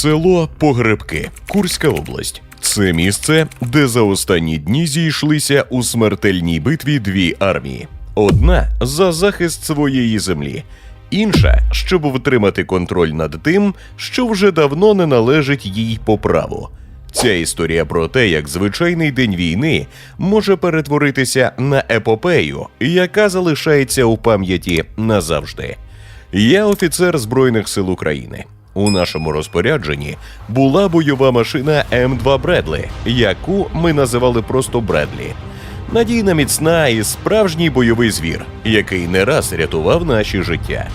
Село Погребки, Курська область. Це місце, де за останні дні зійшлися у смертельній битві дві армії: одна за захист своєї землі, інша, щоб втримати контроль над тим, що вже давно не належить їй по праву. Ця історія про те, як звичайний день війни може перетворитися на епопею, яка залишається у пам'яті назавжди. Я офіцер Збройних сил України. У нашому розпорядженні була бойова машина М2 Бредлі, яку ми називали просто Бредлі. Надійна міцна і справжній бойовий звір, який не раз рятував наші життя.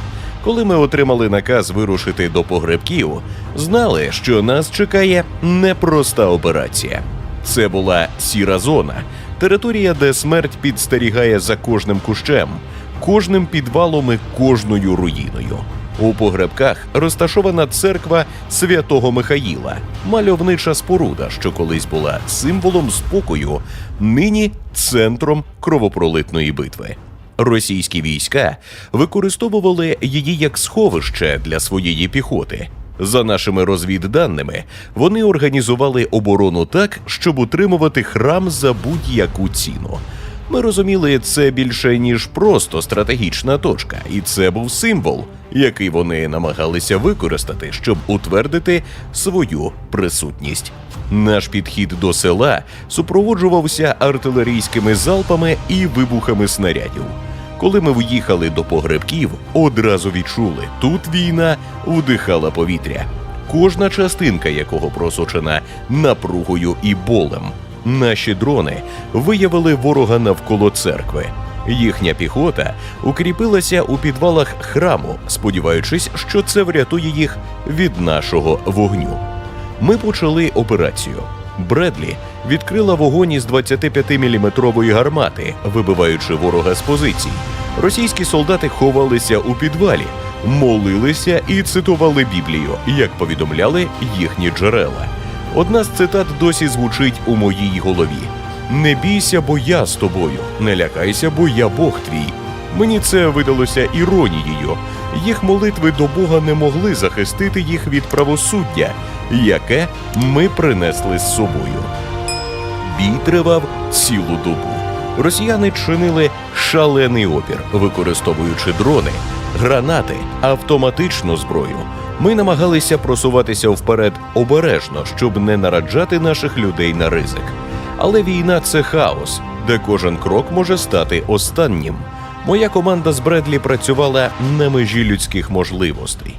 Коли ми отримали наказ вирушити до погребків, знали, що нас чекає непроста операція. Це була сіра зона, територія, де смерть підстерігає за кожним кущем, кожним підвалом і кожною руїною. У погребках розташована церква святого Михаїла, мальовнича споруда, що колись була символом спокою, нині центром кровопролитної битви. Російські війська використовували її як сховище для своєї піхоти. За нашими розвідданими, вони організували оборону так, щоб утримувати храм за будь-яку ціну. Ми розуміли це більше ніж просто стратегічна точка, і це був символ, який вони намагалися використати, щоб утвердити свою присутність. Наш підхід до села супроводжувався артилерійськими залпами і вибухами снарядів. Коли ми в'їхали до погребків, одразу відчули, тут війна вдихала повітря, кожна частинка якого просочена напругою і болем. Наші дрони виявили ворога навколо церкви. Їхня піхота укріпилася у підвалах храму, сподіваючись, що це врятує їх від нашого вогню. Ми почали операцію. Бредлі відкрила вогонь із 25-мм гармати, вибиваючи ворога з позицій. Російські солдати ховалися у підвалі, молилися і цитували Біблію, як повідомляли їхні джерела. Одна з цитат досі звучить у моїй голові: Не бійся, бо я з тобою, не лякайся, бо я Бог твій. Мені це видалося іронією. Їх молитви до Бога не могли захистити їх від правосуддя, яке ми принесли з собою. Бій тривав цілу добу. Росіяни чинили шалений опір, використовуючи дрони, гранати, автоматичну зброю. Ми намагалися просуватися вперед обережно, щоб не нараджати наших людей на ризик. Але війна це хаос, де кожен крок може стати останнім. Моя команда з Бредлі працювала на межі людських можливостей.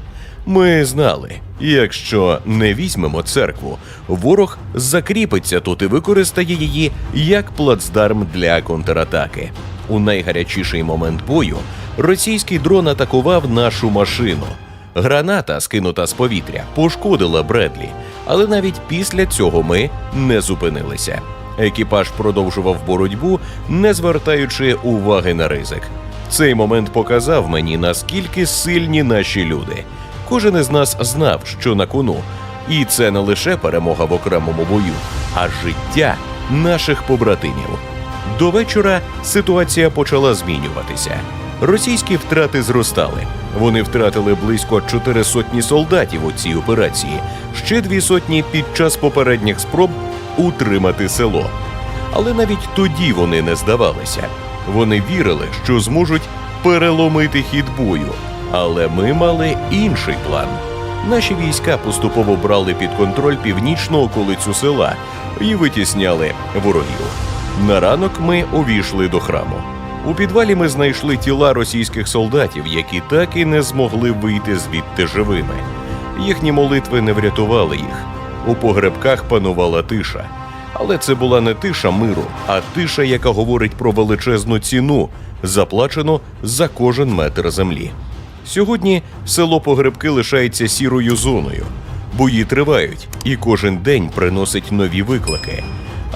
Ми знали, якщо не візьмемо церкву, ворог закріпиться тут і використає її як плацдарм для контратаки. У найгарячіший момент бою російський дрон атакував нашу машину. Граната, скинута з повітря, пошкодила Бредлі, але навіть після цього ми не зупинилися. Екіпаж продовжував боротьбу, не звертаючи уваги на ризик. Цей момент показав мені, наскільки сильні наші люди. Кожен із нас знав, що на кону, і це не лише перемога в окремому бою, а життя наших побратимів. До вечора ситуація почала змінюватися. Російські втрати зростали. Вони втратили близько чотири сотні солдатів у цій операції, ще дві сотні під час попередніх спроб утримати село. Але навіть тоді вони не здавалися. Вони вірили, що зможуть переломити хід бою. Але ми мали інший план. Наші війська поступово брали під контроль північну околицю села і витісняли ворогів. На ранок ми увійшли до храму. У підвалі ми знайшли тіла російських солдатів, які так і не змогли вийти звідти живими. Їхні молитви не врятували їх. У погребках панувала тиша. Але це була не тиша миру, а тиша, яка говорить про величезну ціну, заплачену за кожен метр землі. Сьогодні село Погребки лишається сірою зоною. Бої тривають, і кожен день приносить нові виклики.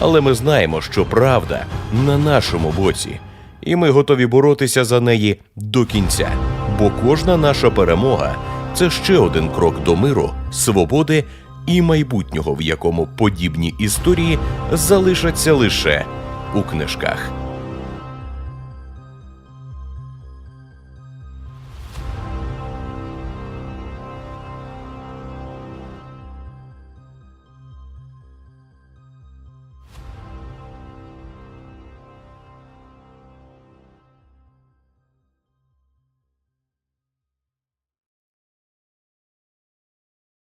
Але ми знаємо, що правда на нашому боці, і ми готові боротися за неї до кінця. Бо кожна наша перемога це ще один крок до миру, свободи і майбутнього, в якому подібні історії залишаться лише у книжках.